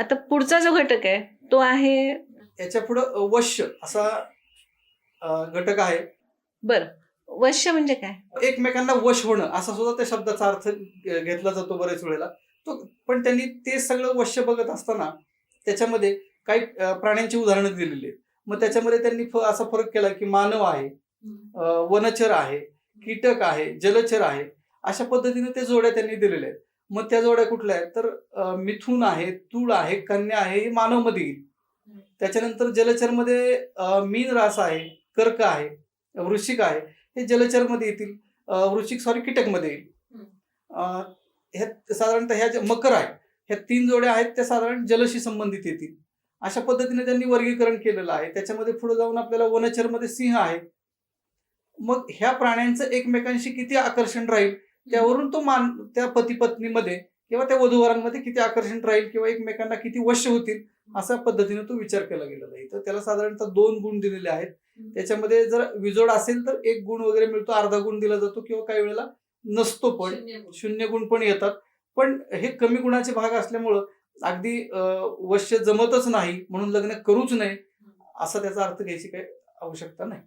आता पुढचा जो घटक आहे तो आहे याच्या पुढं वश्य असा घटक आहे. बर. वश्य म्हणजे काय? एकमेकांना वश होणं असा सुद्धा त्या शब्दाचा अर्थ घेतला जातो बरेच वेळेला. तो पण त्यांनी ते सगळं वश्य बघत असताना त्याच्यामध्ये काही प्राण्यांची उदाहरणं दिलेली आहेत. मग त्याच्यामध्ये त्यांनी असा फरक केला की मानव आहे वनचर आहे कीटक आहे जलचर आहे अशा पद्धतीने ते जोड्या त्यांनी दिलेल्या आहेत. मग त्या जोड्या कुठल्या आहेत? तर मिथून आहे तूळ आहे कन्या आहे हे मानवमध्ये येईल. त्याच्यानंतर जलचरमध्ये मध्ये मीन रास आहे कर्क आहे वृश्चिक आहे हे जलचरमध्ये येतील. वृश्चिक सॉरी कीटकमध्ये येईल. ह्या साधारणतः ह्या ज्या मकर आहे ह्या तीन जोड्या आहेत त्या साधारण जलशी संबंधित येतील. अशा पद्धतीने त्यांनी वर्गीकरण केलेलं आहे. त्याच्यामध्ये पुढे जाऊन आपल्याला वनचरमध्ये सिंह आहे. मग ह्या प्राण्यांचं एकमेकांशी किती आकर्षण राहील? त्यावरून तो मान त्या पती पत्नीमध्ये किंवा त्या वधूवरांमध्ये किती आकर्षण राहील किंवा एकमेकांना किती वश्य होतील अशा पद्धतीने तो विचार केला गेलेला आहे. तर त्याला साधारणतः दोन गुण दिलेले आहेत. त्याच्यामध्ये जर विजोड असेल तर एक गुण वगैरे मिळतो अर्धा गुण दिला जातो किंवा काही वेळेला नसतो पण शून्य गुण. पण येतात. पण हे कमी गुणाचे भाग असल्यामुळं अगदी वश्य जमतच नाही म्हणून लग्न करूच नये असा त्याचा अर्थ घ्यायची काही आवश्यकता नाही.